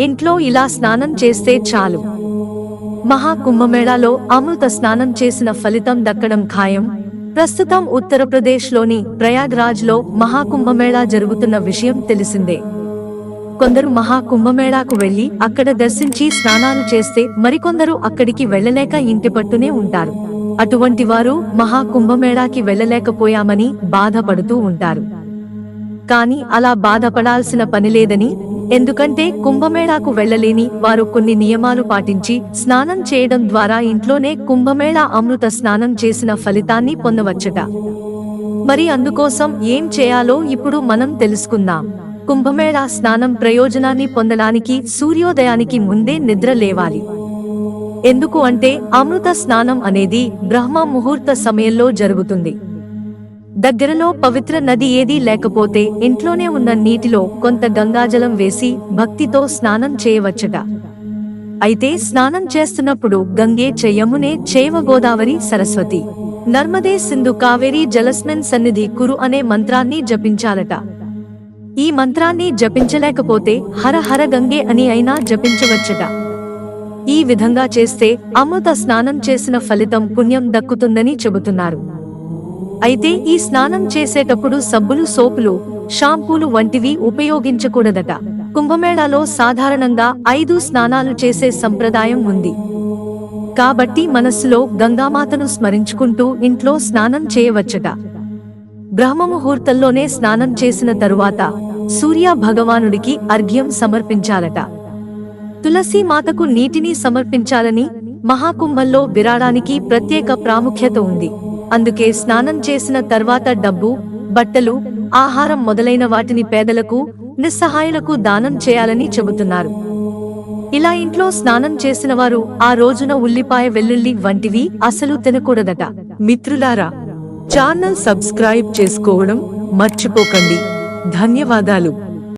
ఇంట్లో ఇలా స్నానం చేస్తే చాలు. మహా కుంభమేళాలో అమృత స్నానం చేసిన ఫలితం దక్కడం ఖాయం. ప్రస్తుతం ఉత్తరప్రదేశ్లోని ప్రయాగ్రాజ్లో మహాకుంభమేళా జరుగుతున్న విషయం తెలిసిందే. కొందరు మహాకుంభమేళాకు వెళ్ళి అక్కడ దర్శించి స్నానాలు చేస్తే మరికొందరు అక్కడికి వెళ్ళలేక ఇంటి పట్టునే ఉంటారు. అటువంటి వారు మహాకుంభమేళాకి వెళ్ళలేకపోయామని బాధపడుతూ ఉంటారు. కాని అలా బాధపడాల్సిన పని లేదని ఎందుకంటే కుంభమేళాకు వెళ్ళలేని వారు కొన్ని నియమాలు పాటించి స్నానం చేయడం ద్వారా ఇంట్లోనే కుంభమేళా అమృత స్నానం చేసిన ఫలితాన్ని పొందవచ్చట. మరి అందుకోసం ఏం చేయాలో ఇప్పుడు మనం తెలుసుకుందాం. కుంభమేళా స్నానం ప్రయోజనాన్ని పొందడానికి సూర్యోదయానికి ముందే నిద్ర లేవాలి. ఎందుకు అంటే అమృత స్నానం అనేది బ్రహ్మ ముహూర్త సమయంలో జరుగుతుంది. దగ్గరలో పవిత్ర నది ఏదీ లేకపోతే ఇంట్లోనే ఉన్న నీటిలో కొంత గంగాజలం వేసి భక్తితో స్నానం చేయవచ్చట అయితే స్నానం చేస్తున్నప్పుడు గంగే చెయ్యమునే చేవ గోదావరి సరస్వతి. నర్మదే సింధు కావేరి జలస్మిన్ సన్నిధి కురు అనే మంత్రాన్ని జపించాలట. ఈ మంత్రాన్ని జపించలేకపోతే హర హర గంగే అని అయినా జపించవచ్చట ఈ విధంగా చేస్తే అమృత స్నానం చేసిన ఫలితం పుణ్యం దక్కుతుందని చెబుతున్నారు. అయితే ఈ స్నానం చేసేటప్పుడు సబ్బులు సోపులు షాంపూలు వంటివి ఉపయోగించకూడదట. కుంభమేళాలో సాధారణంగా ఐదు స్నానాలు చేసే సంప్రదాయం ఉంది. కాబట్టి మనస్సులో గంగామాతను స్మరించుకుంటూ ఇంట్లో స్నానం చేయవచ్చట. బ్రహ్మముహూర్తంలోనే స్నానం చేసిన తరువాత సూర్య భగవానుడికి అర్ఘ్యం సమర్పించాలట. తులసి మాతకు నీటిని సమర్పించాలని మహాకుంభంలో విరాడానికి ప్రత్యేక ప్రాముఖ్యత ఉంది. అందుకే స్నానం చేసిన తర్వాత డబ్బు బట్టలు ఆహారం మొదలైన వాటిని పేదలకు నిస్సహాయులకు దానం చేయాలని చెబుతున్నారు. ఇలా ఇంట్లో స్నానం చేసిన వారు ఆ రోజున ఉల్లిపాయ వెల్లుల్లి వంటివి అసలు తినకూడదట. మిత్రులారా ఛానల్ సబ్స్క్రైబ్ చేసుకోవడం మర్చిపోకండి. ధన్యవాదాలు.